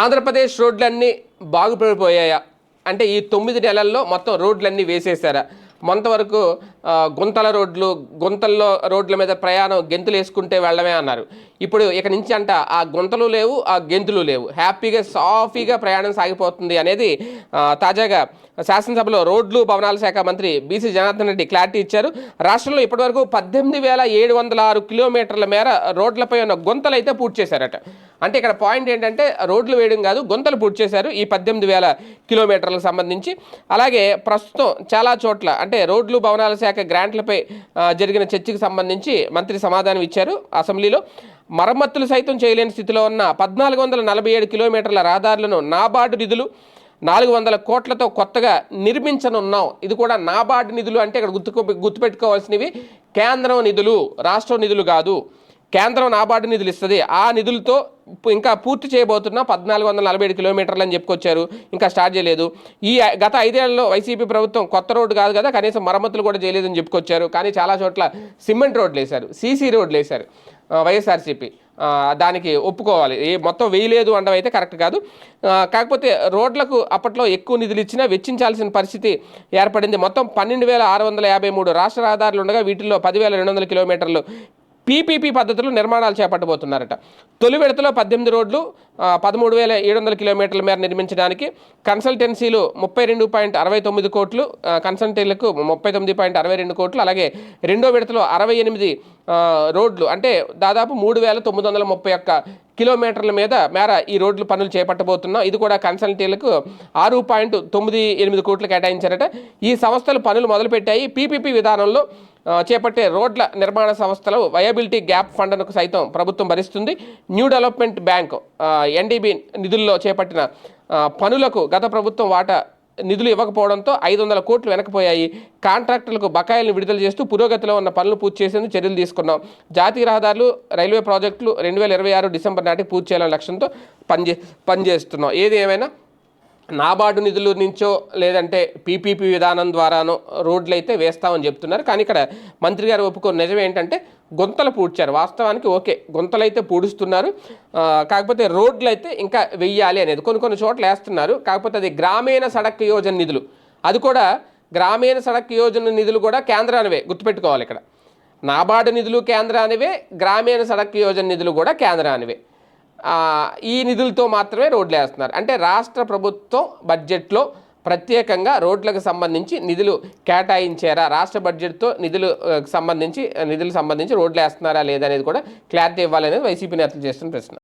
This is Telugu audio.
ఆంధ్రప్రదేశ్ రోడ్లన్నీ బాగుపడిపోయాయా? అంటే ఈ తొమ్మిది నెలల్లో మొత్తం రోడ్లన్నీ వేసేసారా కొంతవరకు గుంతల రోడ్లు గుంతల్లో రోడ్ల మీద ప్రయాణం గెంతులు వేసుకుంటే వెళ్ళమే అన్నారు. ఇప్పుడు ఇక నుంచి అంట ఆ గుంతలు లేవు ఆ గెంతులు లేవు. హ్యాపీగా సాఫీగా ప్రయాణం సాగిపోతుంది అనేది తాజాగా శాసనసభలో రోడ్లు భవనాల శాఖ మంత్రి బీసీ జనార్దన్ రెడ్డి క్లారిటీ ఇచ్చారు. రాష్ట్రంలో ఇప్పటివరకు పద్దెనిమిది వేల ఏడు వందల ఆరు కిలోమీటర్ల మేర రోడ్లపై ఉన్న గుంతలు అయితే పూర్తి చేశారట. అంటే ఇక్కడ పాయింట్ ఏంటంటే రోడ్లు వేయడం కాదు గుంతలు పూడ్చేశారు ఈ పద్దెనిమిది వేల కిలోమీటర్లకు సంబంధించి. అలాగే ప్రస్తుతం చాలా చోట్ల అంటే రోడ్లు భవనాల శాఖ గ్రాంట్లపై జరిగిన చర్చకు సంబంధించి మంత్రి సమాధానం ఇచ్చారు అసెంబ్లీలో. మరమ్మతులు సైతం చేయలేని స్థితిలో ఉన్న పద్నాలుగు వందల నలభై ఏడు కిలోమీటర్ల రహదారులను నాబార్డు నిధులు నాలుగు వందల కోట్లతో కొత్తగా నిర్మించనున్నాం. ఇది కూడా నాబార్డు నిధులు అంటే ఇక్కడ గుర్తు గుర్తుపెట్టుకోవాల్సినవి కేంద్రం నిధులు రాష్ట్రం నిధులు కాదు. కేంద్రం నాబార్డు నిధులు ఇస్తుంది. ఆ నిధులతో ఇంకా పూర్తి చేయబోతున్న పద్నాలుగు వందల నలభై ఏడు కిలోమీటర్లు అని చెప్పుకొచ్చారు ఇంకా స్టార్ట్ చేయలేదు. ఈ గత ఐదేళ్ళలో వైసీపీ ప్రభుత్వం కొత్త రోడ్డు కాదు కదా కనీసం మరమ్మతులు కూడా చేయలేదని చెప్పుకొచ్చారు కానీ చాలా చోట్ల సిమెంట్ రోడ్లు వేశారు సీసీ రోడ్లు వేశారు వైఎస్ఆర్సీపీ. దానికి ఒప్పుకోవాలి. ఏ మొత్తం వేయలేదు అనడం అయితే కరెక్ట్ కాదు. కాకపోతే రోడ్లకు అప్పట్లో ఎక్కువ నిధులు ఇచ్చినా వెచ్చించాల్సిన పరిస్థితి ఏర్పడింది. మొత్తం పన్నెండు వేల ఆరు వందల యాభై మూడు రాష్ట్ర రహదారులు ఉండగా వీటిల్లో పదివేల రెండు వందల కిలోమీటర్లు పీపీపీ పద్ధతిలో నిర్మాణాలు చేపట్టబోతున్నారట. తొలి విడతలో పద్దెనిమిది రోడ్లు పదమూడు వేల ఏడు వందల కిలోమీటర్ల మేర నిర్మించడానికి కన్సల్టెన్సీలు ముప్పై రెండు పాయింట్ అరవై తొమ్మిది కోట్లు ఆ, కన్సల్టెన్సీలకు ముప్పై తొమ్మిది పాయింట్ అరవై రెండు కోట్లు అలాగే రెండో విడతలో అరవై ఎనిమిది రోడ్లు అంటే దాదాపు మూడు వేల తొమ్మిది వందల ముప్పై ఒక్క కిలోమీటర్ల మీద మేర ఈ రోడ్లు పనులు చేపట్టబోతున్నాం. ఇది కూడా కన్సల్టీలకు ఆరు పాయింట్ తొమ్మిది ఎనిమిది కోట్లు కేటాయించారట. ఈ సంస్థలు పనులు మొదలుపెట్టాయి. పీపీపీ విధానంలో చేపట్టే రోడ్ల నిర్మాణ సంస్థలు వయబిలిటీ గ్యాప్ ఫండ్ను సైతం ప్రభుత్వం భరిస్తుంది. న్యూ డెవలప్మెంట్ బ్యాంక్ ఎన్డీబీ నిధుల్లో చేపట్టిన పనులకు గత ప్రభుత్వం వాటా నిధులు ఇవ్వకపోవడంతో ఐదు వందల కోట్లు వెనకపోయాయి. కాంట్రాక్టర్లకు బకాయిలను విడుదల చేస్తూ పురోగతిలో ఉన్న పనులు పూర్తి చేసేందుకు చర్యలు తీసుకున్నాం. జాతీయ రహదారులు రైల్వే ప్రాజెక్టులు రెండు వేల ఇరవై ఆరు డిసెంబర్ నాటికి పూర్తి చేయాలనే లక్ష్యంతో పనిచే పనిచేస్తున్నాం. ఏది ఏమైనా నాబార్డు నిధుల నుంచో లేదంటే పీపీపీ విధానం ద్వారానో రోడ్లు అయితే వేస్తామని చెప్తున్నారు. కానీ ఇక్కడ మంత్రి గారు ఒప్పుకున్న నిజం ఏంటంటే గుంతలు పూడ్చారు. వాస్తవానికి ఓకే గుంతలు అయితే పూడుస్తున్నారు కాకపోతే రోడ్లు అయితే ఇంకా వెయ్యాలి అనేది కొన్ని కొన్ని చోట్ల వేస్తున్నారు. కాకపోతే అది గ్రామీణ సడక్ యోజన నిధులు. అది కూడా గ్రామీణ సడక్ యోజన నిధులు కూడా కేంద్రానివే గుర్తుపెట్టుకోవాలి ఇక్కడ. నాబార్డు నిధులు కేంద్రానివే గ్రామీణ సడక్ యోజన నిధులు కూడా కేంద్రానివే. ఈ నిధులతో మాత్రమే రోడ్లు వేస్తున్నారు అంటే రాష్ట్ర ప్రభుత్వం బడ్జెట్లో ప్రత్యేకంగా రోడ్లకు సంబంధించి నిధులు కేటాయించారా? రాష్ట్ర బడ్జెట్తో నిధులు సంబంధించి నిధులు సంబంధించి రోడ్లు వేస్తున్నారా లేదనేది కూడా క్లారిటీ ఇవ్వాలనేది వైసీపీ నేతలు చేస్తున్న ప్రశ్న.